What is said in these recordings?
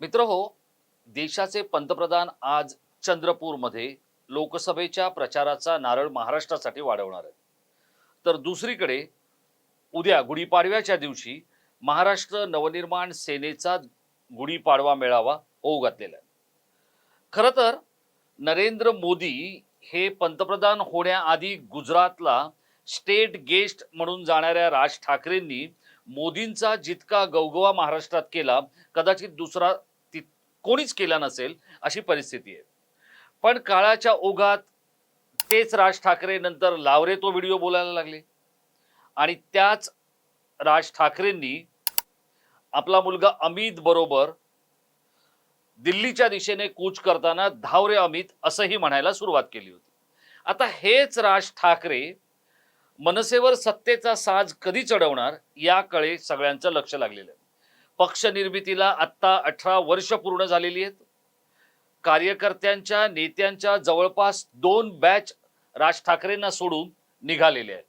मित्र हो देशाचे पंतप्रधान आज चंद्रपूरमध्ये लोकसभेच्या प्रचाराचा नारळ महाराष्ट्रासाठी वाढवणार आहेत. तर दुसरीकडे उद्या गुढीपाडव्याच्या दिवशी महाराष्ट्र नवनिर्माण सेनेचा गुढीपाडवा मेळावा होऊ घातलेला आहे. खरं तर नरेंद्र मोदी हे पंतप्रधान होण्याआधी गुजरातला स्टेट गेस्ट म्हणून जाणाऱ्या राज ठाकरेंनी मोदींचा जितका गवगवा महाराष्ट्रात केला कदाचित दुसरा कोणीच केला नसेल अशी परिस्थिती आहे. पण काळाच्या ओघात तेच राज ठाकरे नंतर लावरे तो व्हिडिओ बोलायला लागले. आणि त्याच राज ठाकरेंनी आपला मुलगा अमित बरोबर दिल्लीच्या दिशेने कूच करताना धावरे अमित असंही म्हणायला सुरुवात केली होती. आता हेच राज ठाकरे मनसेवर सत्तेचा साज कधी चढवणार याकडे सगळ्यांचं लक्ष लागलेलं आहे. पक्ष निर्मितीला आत्ता अठरा वर्ष पूर्ण झालेली आहेत. कार्यकर्त्यांच्या नेत्यांच्या जवळपास दोन बॅच राज ठाकरेंना सोडून निघालेले आहेत.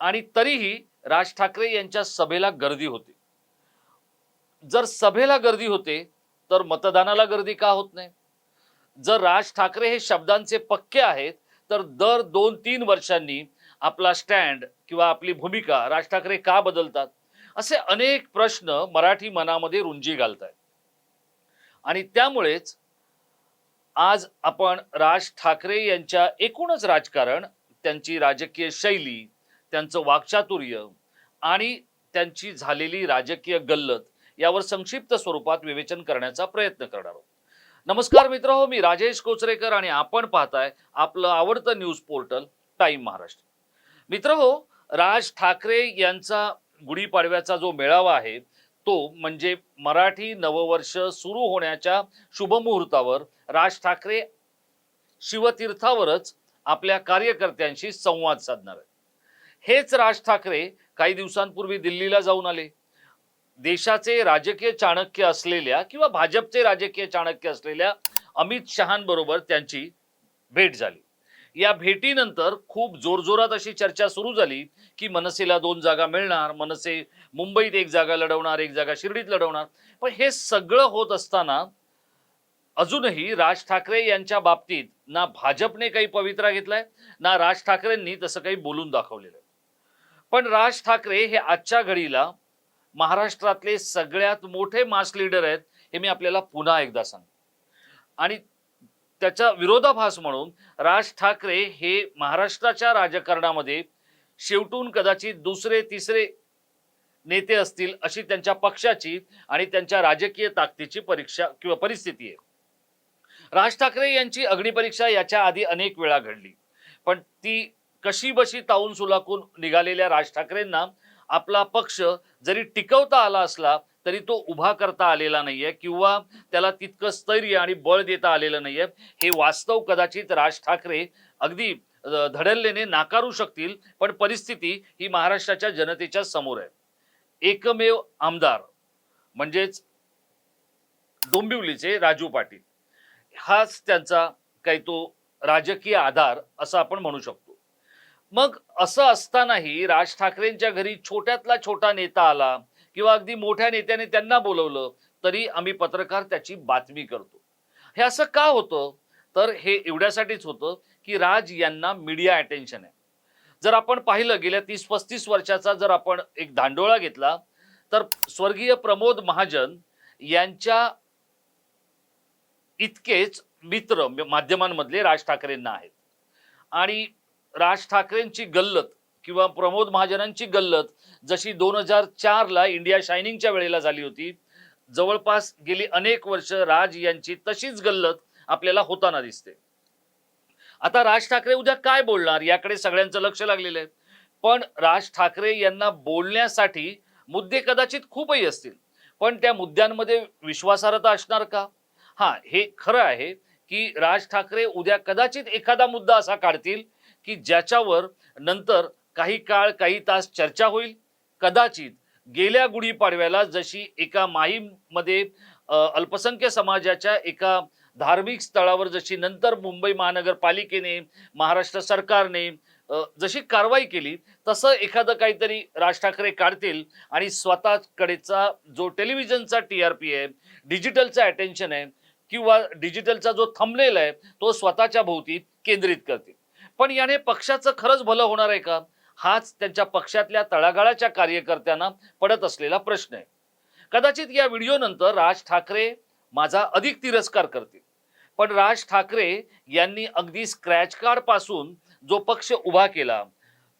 आणि तरीही राज ठाकरे यांच्या सभेला गर्दी होते. जर सभेला गर्दी होते तर मतदानाला गर्दी का होत नाही? जर राज ठाकरे हे शब्दांचे पक्के आहेत तर दर दोन तीन वर्षांनी आपला स्टँड किंवा आपली भूमिका राज ठाकरे का बदलतात? असे अनेक प्रश्न मराठी मनामध्ये रुंजी घालत आहेत आणि त्यामुळेच आज आपण राज ठाकरे यांच्या एकूणच राजकारण त्यांची राजकीय शैली त्यांचं वाक्चातुर्य आणि त्यांची झालेली राजकीय गल्लत यावर संक्षिप्त स्वरूपात विवेचन करण्याचा प्रयत्न करणार आहोत. नमस्कार मित्र हो मी राजेश कोचरेकर आणि आपण पाहताय आपलं आवडतं न्यूज पोर्टल टाइम महाराष्ट्र. मित्र हो राज ठाकरे यांचा गुढीपाडव्याचा जो मेळावा आहे तो म्हणजे मराठी नववर्ष सुरू होण्याच्या शुभमुहूर्तावर राज ठाकरे शिवतीर्थावरच आपल्या कार्यकर्त्यांशी संवाद साधणार आहेत. हेच राज ठाकरे काही दिवसांपूर्वी दिल्लीला जाऊन आले. देशाचे राजकीय चाणक्य असलेल्या किंवा भाजपचे राजकीय चाणक्य असलेल्या अमित शहांबरोबर त्यांची भेट झाली. या भेटीनंतर खूप जोरजोरात अशी चर्चा सुरू झाली की मनसेला दोन जागा मिळणार मनसे मुंबईत एक जागा लढवणार एक जागा शिर्डीत लढवणार पण हे सगळं होत असताना अजूनही राज ठाकरे यांच्या बाबतीत ना भाजपने काही पवित्रा घेतलाय ना राज ठाकरेंनी तसं काही बोलून दाखवलेलं आहे. पण राज ठाकरे हे आजच्या घडीला महाराष्ट्रातले सगळ्यात मोठे मास लीडर आहेत हे मी आपल्याला पुन्हा एकदा सांगतो आणि त्याचा विरोधाभास म्हणून राज ठाकरे हे महाराष्ट्राच्या राजकारणामध्ये शेवटून कदाचित दुसरे तिसरे नेते असतील अशी त्यांच्या पक्षाची आणि त्यांच्या राजकीय ताकदीची परीक्षा किंवा परिस्थिती आहे. राज ठाकरे यांची अग्निपरीक्षा याच्या आधी अनेक वेळा घडली. पण ती कशी बशी ताऊन सुलाकून निघालेल्या राज ठाकरेंना आपला पक्ष जरी टिकवता आला असला तरी तो उभा करता आलेला नाहीये किंवा त्याला तितकं स्थैर्य आणि बळ देता आलेलं नाहीये. हे वास्तव कदाचित राज ठाकरे अगदी धडल्लेने नाकारू शकतील पण परिस्थिती ही महाराष्ट्राच्या जनतेच्या समोर आहे. एकमेव आमदार म्हणजेच डोंबिवलीचे राजू पाटील. हाच त्यांचा काही तो राजकीय आधार असं आपण म्हणू शकतो. मग असं असतानाही राज ठाकरेंच्या घरी छोट्यातला छोटा नेता आला. किंवा अगदी मोठ्या नेत्याने त्यांना बोलवलं तरी आम्ही पत्रकार त्याची बातमी करतो. हे असं का होतं? तर हे एवढ्यासाठीच होतं की राज यांना मीडिया अटेन्शन आहे. जर आपण पाहिलं गेल्या तीस पस्तीस वर्षाचा जर आपण एक धांडोळा घेतला तर स्वर्गीय प्रमोद महाजन यांच्या इतकेच मित्र माध्यमांमधले राज ठाकरेंना आहेत. आणि राज ठाकरेंची गल्लत किंवा प्रमोद महाजनांची गल्लत जशी दोन हजार चारला इंडिया शायनिंगच्या वेळेला झाली होती जवळपास गेली अनेक वर्ष राज यांची तशीच गल्लत आपल्याला होताना दिसते. आता राज ठाकरे उद्या काय बोलणार याकडे सगळ्यांचं लक्ष लागलेलं आहे. पण राज ठाकरे यांना बोलण्यासाठी मुद्दे कदाचित खूपही असतील. पण त्या मुद्द्यांमध्ये विश्वासार्हता असणार का? हा हे खरं आहे की राज ठाकरे उद्या कदाचित एखादा मुद्दा असा काढतील की ज्याच्यावर नंतर काही काळ काही तास चर्चा होईल. कदाचित गेल्या गुढीपाडव्याला जशी एका माहीमध्ये अल्पसंख्य समाजाच्या एका धार्मिक स्थळावर जशी नंतर मुंबई महानगरपालिकेने महाराष्ट्र सरकारने जशी कारवाई केली तसं एखादं काहीतरी राज ठाकरे काढतील आणि स्वतःकडेचा जो टेलिव्हिजनचा टी आर पी आहे डिजिटलचा अटेन्शन आहे किंवा डिजिटलचा जो थांबलेला आहे तो स्वतःच्या भोवती केंद्रित करतील. पण याने पक्षाचं खरंच भलं होणार आहे का? हाच त्यांच्या पक्षातल्या तळागाळाच्या कार्यकर्त्यांना पडत असलेला प्रश्न आहे. कदाचित या व्हिडिओनंतर राज ठाकरे माझा अधिक तिरस्कार करतील. पण राज ठाकरे यांनी अगदी स्क्रॅच कार्डपासून जो पक्ष उभा केला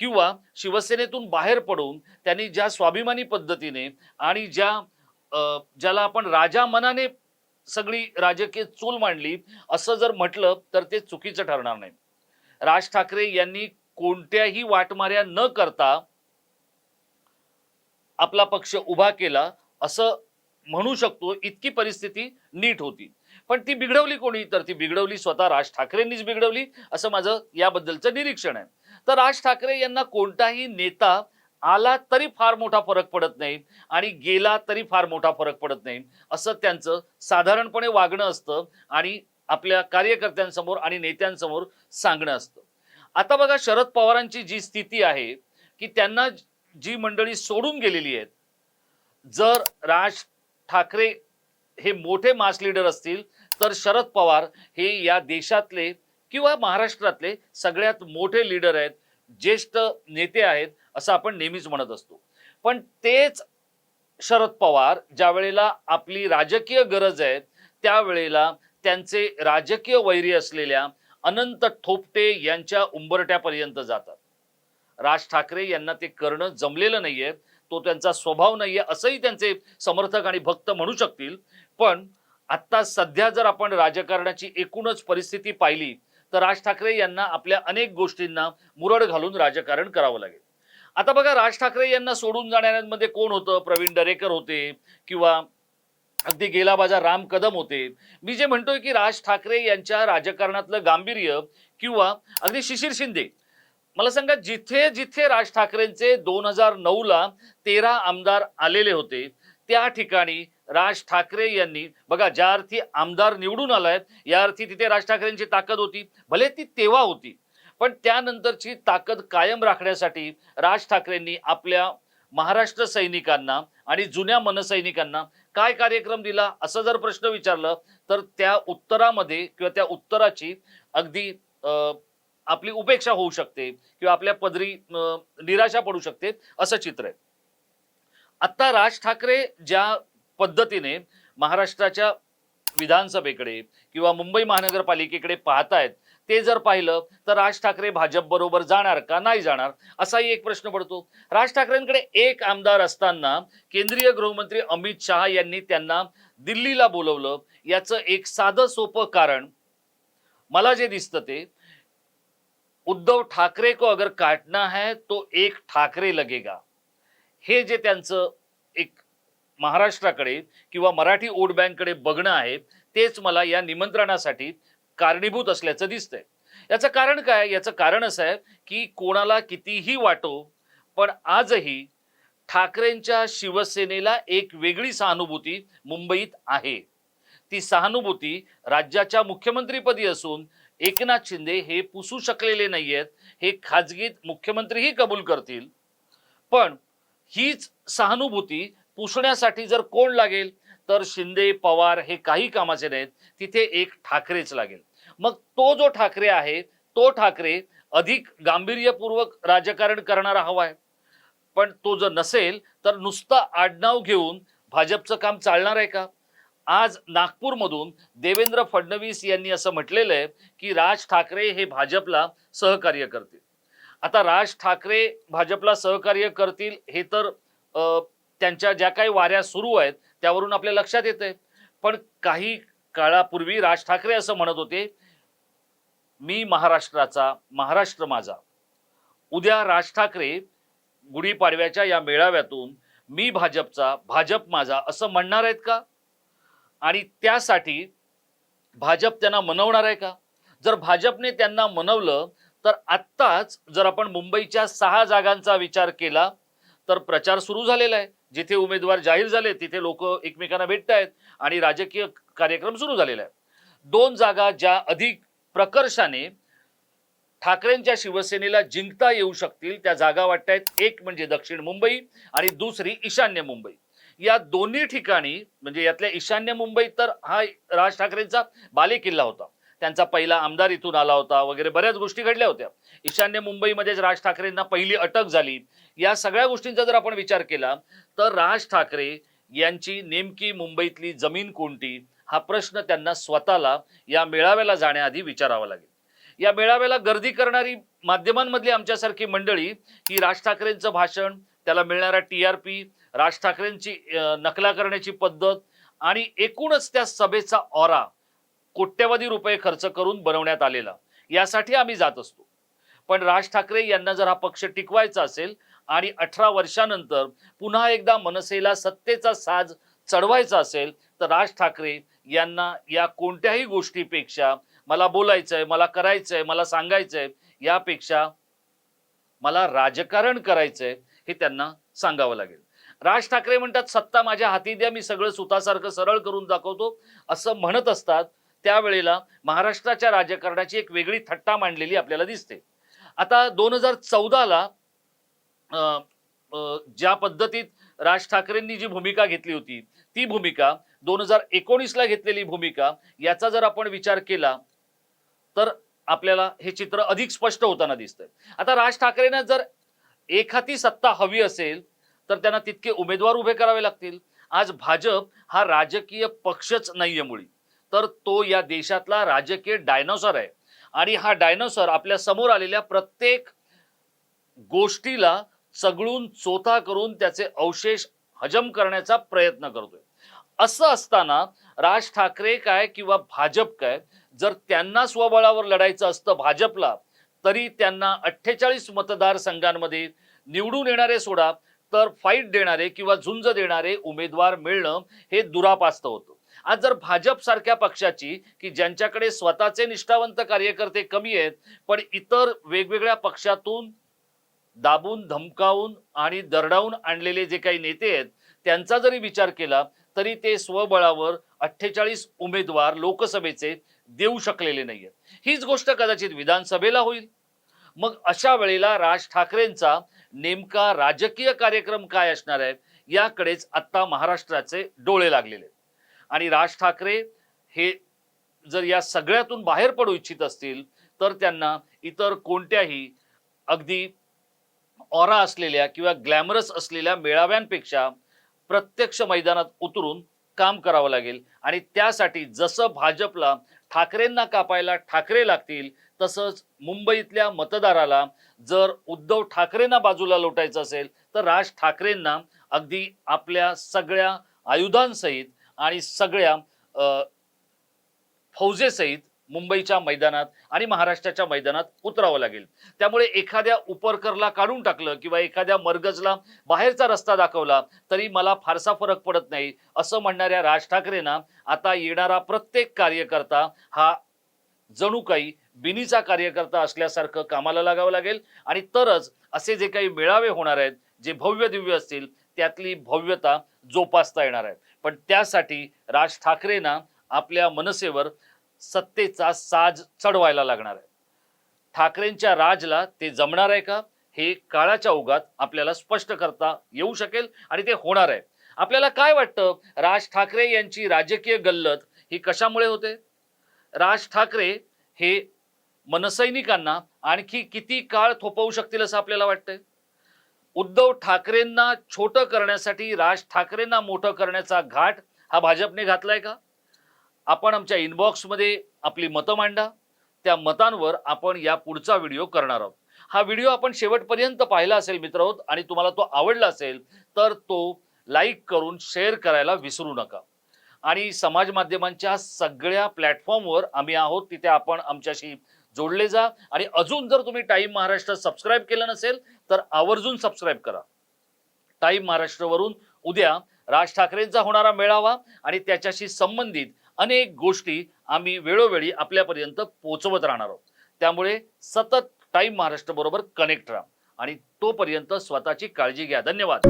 किंवा शिवसेनेतून बाहेर पडून त्यांनी ज्या स्वाभिमानी पद्धतीने आणि ज्या ज्याला आपण राजा मनाने सगळी राजकीय चूल मांडली असं जर म्हटलं तर ते चुकीचं ठरणार नाही. राज ठाकरे यांनी कोणत्याही वाटमाऱ्या न करता आपला पक्ष उभा केला असं म्हणू शकतो इतकी परिस्थिती नीट होती. पण ती बिघडवली कोणी? तर ती बिघडवली स्वतः राज ठाकरेंनीच बिघडवली असं माझं याबद्दलचं निरीक्षण आहे. तर राज ठाकरे यांना कोणताही नेता आला तरी फार मोठा फरक पडत नाही आणि गेला तरी फार मोठा फरक पडत नाही असं त्यांचं साधारणपणे वागणं असतं आणि आपल्या कार्यकर्त्यांसमोर आणि नेत्यांसमोर सांगणं असतं. आता बघा शरद पवारांची जी स्थिती आहे की त्यांना जी मंडळी सोडून गेलेली आहेत जर राज ठाकरे हे मोठे मास लीडर असतील तर शरद पवार हे या देशातले किंवा महाराष्ट्रातले सगळ्यात मोठे लीडर आहेत ज्येष्ठ नेते आहेत असं आपण नेहमीच म्हणत असतो. पण तेच शरद पवार ज्या वेळेला आपली राजकीय गरज आहे त्यावेळेला त्यांचे राजकीय वैरी असलेल्या अनंत थोपटे यांच्या उंबरट्यापर्यंत जातात. राज ठाकरे यांना ते करणं जमलेलं नाहीये तो त्यांचा स्वभाव नाहीये असंही त्यांचे समर्थक आणि भक्त म्हणू शकतील. पण आत्ता सध्या जर आपण राजकारणाची एकूणच परिस्थिती पाहिली तर राज ठाकरे यांना आपल्या अनेक गोष्टींना मुरड घालून राजकारण करावं लागेल. आता बघा राज ठाकरे यांना सोडून जाणाऱ्यांमध्ये कोण होतं? प्रवीण दरेकर होते किंवा अगदी गेला बाजार राम कदम होते. मी जे म्हणतोय की राज ठाकरे यांच्या राजकारणातलं गांभीर्य किंवा अगदी शिशिर शिंदे. मला सांगा जिथे जिथे राज ठाकरेंचे दोन हजार नऊ ला तेरा आमदार आलेले होते त्या ठिकाणी राज ठाकरे यांनी बघा ज्या अर्थी आमदार निवडून आलाय या अर्थी तिथे राज ठाकरेंची ताकद होती. भले ती तेव्हा होती पण त्यानंतरची ताकद कायम राखण्यासाठी राज ठाकरेंनी आपल्या महाराष्ट्र सैनिकांना आणि जुन्या मनसैनिकांना काय कार्यक्रम दिला असं जर प्रश्न विचारलं तर त्या उत्तरामध्ये किंवा त्या उत्तराची अगदी अं, आपली उपेक्षा होऊ शकते किंवा आपल्या पदरी निराशा पडू शकते असं चित्र आहे. आता राज ठाकरे ज्या पद्धतीने महाराष्ट्राच्या विधानसभेकडे किंवा मुंबई महानगरपालिकेकडे पाहतायत ते जर पाहिलं तर राज ठाकरे भाजप बरोबर जाणार का नाही जाणार? असाही एक प्रश्न पडतो. राज ठाकरेंकडे एक आमदार असताना केंद्रीय गृहमंत्री अमित शहा यांनी त्यांना दिल्लीला बोलवलं. याचं एक साधं सोपं कारण मला जे दिसतं ते उद्धव ठाकरे को अगर काटना है तो एक ठाकरे लगेगा. हे जे त्यांचं एक महाराष्ट्राकडे किंवा मराठी वोट बँककडे बघणं आहे तेच मला या निमंत्रणासाठी कारणीभूत असल्याचं दिसतंय. याचं कारण काय? याचं कारण असं आहे की कोणाला कितीही वाटो पण आजही ठाकरेंच्या शिवसेनेला एक वेगळी सहानुभूती मुंबईत आहे. ती सहानुभूती राज्याच्या मुख्यमंत्रीपदी असून एकनाथ शिंदे हे पुसू शकलेले नाही आहेत हे खाजगीत मुख्यमंत्रीही कबूल करतील. पण हीच सहानुभूती पुसण्यासाठी जर कोण लागेल तर शिंदे पवार हे काही कामाचे नाहीत. तिथे एक ठाकरेच लागेल. मग तो जो ठाकरे आहे तो ठाकरे अधिक गांभीर्यपूर्वक राजकारण करणारा आहे. पण तो जर नसेल तर नुसतं आडनाव घेऊन भाजपचं काम चालणार आहे का? आज नागपूरमधून देवेंद्र फडणवीस यांनी असं म्हटलेलं आहे की राज ठाकरे हे भाजपला सहकार्य करतील. आता राज ठाकरे भाजपला सहकार्य करतील हे तर त्यांच्या ज्या काही वाऱ्या सुरू आहेत त्यावरून आपल्या लक्षात येतंय. पण काही काळापूर्वी राज ठाकरे असं म्हणत होते मी महाराष्ट्राचा महाराष्ट्र माझा. उद्या राज ठाकरे गुढीपाडव्याच्या या मेळाव्यातून मी भाजपचा भाजप माझा असं म्हणणार आहेत का? आणि त्यासाठी भाजप त्यांना मनवणार आहे का? जर भाजपने त्यांना मनवलं तर आत्ताच जर आपण मुंबईच्या सहा जागांचा विचार केला तर प्रचार सुरू झालेला आहे. जिथे उमेदवार जाहीर झाले तिथे लोक एकमेकांना भेटत आहेत आणि राजकीय कार्यक्रम सुरू झालेला आहे दोन जागा ज्या अधिक प्रकर्षाने ठाकरेंच्या शिवसेनेला जिंकता येऊ शकतील त्या जागा वाटतायत. एक म्हणजे दक्षिण मुंबई आणि दुसरी ईशान्य मुंबई. या दोन्ही ठिकाणी म्हणजे यातल्या ईशान्य मुंबईत तर हा राज ठाकरेंचा बालेकिल्ला होता. त्यांचा पहिला आमदार इथून आला होता वगैरे बऱ्याच गोष्टी घडल्या होत्या. ईशान्य मुंबईमध्येच राज ठाकरेंना पहिली अटक झाली. या सगळ्या गोष्टींचा जर आपण विचार केला तर राज ठाकरे यांची नेमकी मुंबईतली जमीन कोणती हा प्रश्न त्यांना स्वतःला या मेळाव्याला जाण्याआधी विचारावा लागेल. या मेळाव्याला गर्दी करणारी माध्यमांमधली आमच्यासारखी मंडळी ही राज ठाकरेंचं भाषण त्याला मिळणारा टी आर पी राज ठाकरेंची नकला करण्याची पद्धत आणि एकूणच त्या सभेचा ऑरा कोट्यवधी रुपये खर्च करून बनवण्यात आलेला यासाठी आम्ही जात असतो. पण राज ठाकरे यांना जर हा पक्ष टिकवायचा असेल आणि अठरा वर्षानंतर पुन्हा एकदा मनसेला सत्तेचा साज चढवायचा असेल तर राज ठाकरे यांना या कोणत्याही गोष्टीपेक्षा मला बोलायचंय मला करायचंय मला सांगायचंय यापेक्षा मला राजकारण करायचंय हे त्यांना सांगावं लागेल. राज ठाकरे म्हणतात सत्ता माझ्या हाती द्या मी सगळं सुतासारखं सरळ करून दाखवतो. असं म्हणत असतात त्यावेळेला महाराष्ट्राच्या राजकारणाची एक वेगळी थट्टा मांडलेली आपल्याला दिसते. आता दोन हजार चौदाला ज्या पद्धतीत राज ठाकरेंनी जी भूमिका घेतली होती ती भूमिका दोन हजार एकोणीसला घेतलेली भूमिका याचा जर आपण विचार केला तर आपल्याला हे चित्र अधिक स्पष्ट होताना दिसतंय. आता राज ठाकरेंना जर एखादी सत्ता हवी असेल तर त्यांना तितके उमेदवार उभे करावे लागतील. आज भाजप हा राजकीय पक्षच नाहीये मुळी. तर तो या देशातला राजकीय डायनोसॉर आहे. आणि हा डायनोसॉर आपल्यासमोर आलेल्या प्रत्येक गोष्टीला चगळून चोथा करून त्याचे अवशेष हजम करण्याचा प्रयत्न करतोय. असं असताना राज ठाकरे काय किंवा भाजप काय जर त्यांना स्वबळावर लढायचं असतं भाजपला तरी त्यांना अठ्ठेचाळीस मतदारसंघांमध्ये निवडून येणारे सोडा तर फाईट देणारे किंवा झुंज देणारे उमेदवार मिळणं हे दुरापास्त होतं. आज जर भाजप सारख्या पक्षाची की ज्यांच्याकडे स्वतःचे निष्ठावंत कार्यकर्ते कमी आहेत पण इतर वेगवेगळ्या पक्षातून दाबून धमकावून आणि दरडावून आणलेले जे काही नेते आहेत त्यांचा जरी विचार केला तरी ते स्वबळावर अठ्ठेचाळीस उमेदवार लोकसभेचे देऊ शकलेले नाहीयेत. हीच गोष्ट कदाचित विधानसभेला होईल. मग अशा वेळेला राज ठाकरेंचा नेमका राजकीय कार्यक्रम काय असणार आहे याकडेच आता महाराष्ट्राचे डोळे लागलेले आहेत. आणि राज ठाकरे हे जर या सगळ्यातून बाहेर पडू इच्छित असतील तर त्यांना इतर कोणत्याही अगदी ऑरा असलेल्या किंवा ग्लॅमरस असलेल्या मेळाव्यांपेक्षा प्रत्यक्ष मैदानात उतरून काम करावं लागेल. आणि त्यासाठी जसं भाजपला ठाकरेंना कापायला ठाकरे लागतील तसंच मुंबईतल्या मतदाराला जर उद्धव ठाकरेंना बाजूला लोटायचं असेल तर राज ठाकरेंना अगदी आपल्या सगळ्या आयुधांसहित आणि सगळ्या फौजेसहित मुंबईच्या मैदानात आणि महाराष्ट्राच्या मैदानात उतरावं लागेल. त्यामुळे एखाद्या उपरकरला काढून टाकलं किंवा एखाद्या मर्गजला बाहेरचा रस्ता दाखवला तरी मला फारसा फरक पडत नाही असं म्हणणाऱ्या राज ठाकरेंना आता येणारा प्रत्येक कार्यकर्ता हा जणू काही बिनीचा कार्यकर्ता असल्यासारखं कामाला लागावं लागेल. आणि तरच असे जे काही मेळावे होणार आहेत जे भव्य दिव्य असतील त्यातली भव्यता जोपासता येणार आहे पण त्यासाठी राज ठाकरेंना आपल्या मनसेवर सत्तेचा साज चढवायला लागणार आहे. ठाकरेंच्या राजला ते जमणार आहे का? हे काळाच्या ओघात आपल्याला स्पष्ट करता येऊ शकेल आणि ते होणार आहे. आपल्याला काय वाटतं? राज ठाकरे यांची राजकीय गल्लत ही कशामुळे होते? राज ठाकरे हे मनसैनिकांना आणखी किती काळ थोपवू शकतील असं आपल्याला वाटतंय? उद्धव ठाकरेंना छोटं करण्यासाठी राज ठाकरेंना मोठं करण्याचा घाट हा भाजपने घातलाय का? आपण आमच्या इनबॉक्समध्ये आपली मतं मांडा. त्या मतांवर आपण या पुढचा व्हिडिओ करणार आहोत. हा व्हिडिओ आपण शेवटपर्यंत पाहिला असेल मित्र आणि तुम्हाला तो आवडला असेल तर तो लाईक करून शेअर करायला विसरू नका. आणि समाज माध्यमांच्या सगळ्या प्लॅटफॉर्मवर आम्ही आहोत. तिथे आपण आमच्याशी जोडले जा. आणि अजून जर तुम्ही टाईम महाराष्ट्र सबस्क्राईब केलं नसेल तर आवर्जून सबस्क्राईब करा. टाईम महाराष्ट्रवरून उद्या राज ठाकरेंचा होणारा मेळावा आणि त्याच्याशी संबंधित अनेक गोष्टी आम्ही वेळोवेळी आपल्यापर्यंत पोचवत राहणार आहोत. त्यामुळे सतत टाईम महाराष्ट्र बरोबर कनेक्ट राहा. आणि तोपर्यंत स्वतःची काळजी घ्या. धन्यवाद.